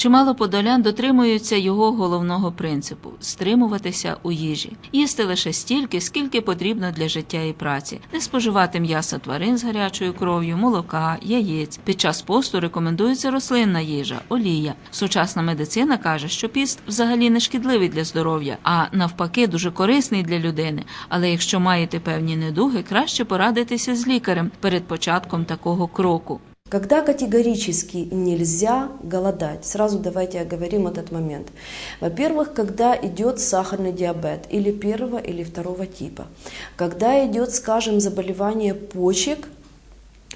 Чимало подолян дотримуються його головного принципу стримуватися у їжі, їсти лише стільки, скільки потрібно для життя і праці, не споживати м'яса тварин з гарячою кров'ю, молока, яєць. Під час посту рекомендується рослинна їжа, олія. Сучасна медицина каже, що піст взагалі не шкідливий для здоров'я, а навпаки, дуже корисний для людини. Але якщо маєте певні недуги, краще порадитися з лікарем перед початком такого кроку. Когда категорически нельзя голодать, сразу давайте оговорим этот момент. Во-первых, когда идет сахарный диабет или первого или второго типа, когда идет, скажем, заболевание почек,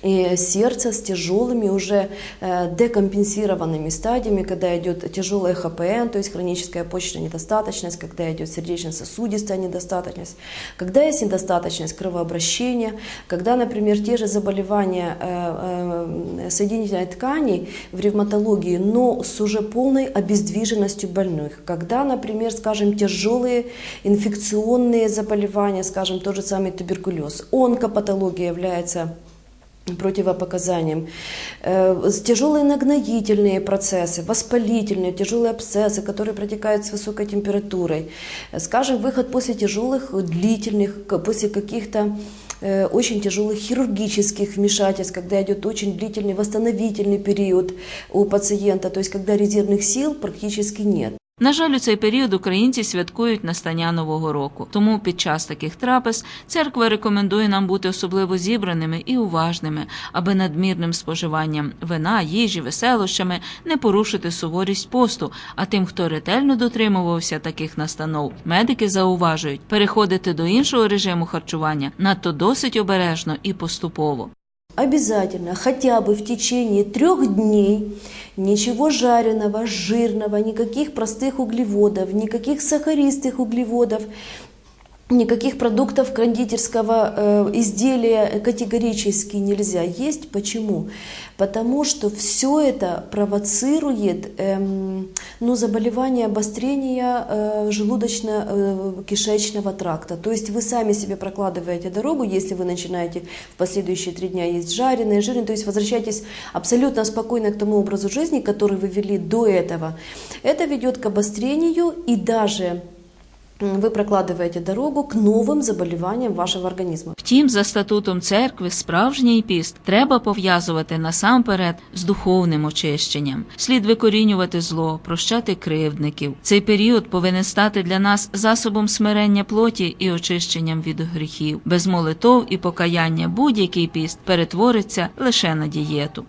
и сердца с тяжелыми уже э, декомпенсированными стадиями, когда идет тяжелая ХПН, то есть хроническая почечная недостаточность, когда идет сердечно-сосудистая недостаточность, когда есть недостаточность кровообращения, когда, например, те же заболевания э, э, соединительной ткани в ревматологии, но с уже полной обездвиженностью больных, когда, например, скажем, тяжелые инфекционные заболевания, скажем, тот же самый туберкулез, онкопатология является противопоказаниям, э, тяжелые нагноительные процессы, воспалительные, тяжелые абсцессы, которые протекают с высокой температурой, Э, скажем, выход после тяжелых, длительных, после каких-то э, очень тяжелых хирургических вмешательств, когда идет очень длительный восстановительный период у пациента, то есть когда резервных сил практически нет. На жаль, у цей період українці святкують настання нового року. Тому під час таких трапез церква рекомендує нам бути особливо зібраними і уважними, аби надмірним споживанням вина, їжі, веселощами не порушити суворість посту. А тим, хто ретельно дотримувався таких настанов, медики зауважують переходити до іншого режиму харчування надто досить обережно і поступово. Обязательно хотя бы в течение трех дней ничего жареного, жирного, никаких простых углеводов, никаких сахаристых углеводов, никаких продуктов кондитерского э, изделия категорически нельзя есть. Почему? Потому что все это провоцирует эм, ну, заболевание обострения э, желудочно-кишечного тракта. То есть вы сами себе прокладываете дорогу, если вы начинаете в последующие три дня есть жареное, жирное, то есть возвращайтесь абсолютно спокойно к тому образу жизни, который вы вели до этого. Это ведет к обострению и даже вы прокладываете дорогу к новым заболеваниям вашего организма. Втім, за статутом церкви, справжній піст треба пов'язувати насамперед з духовним очищенням. Слід викорінювати зло, прощати кривдників. Цей період повинен стати для нас засобом смирення плоті і очищенням від гріхів. Без молитов і покаяння будь-який піст перетвориться лише на дієту.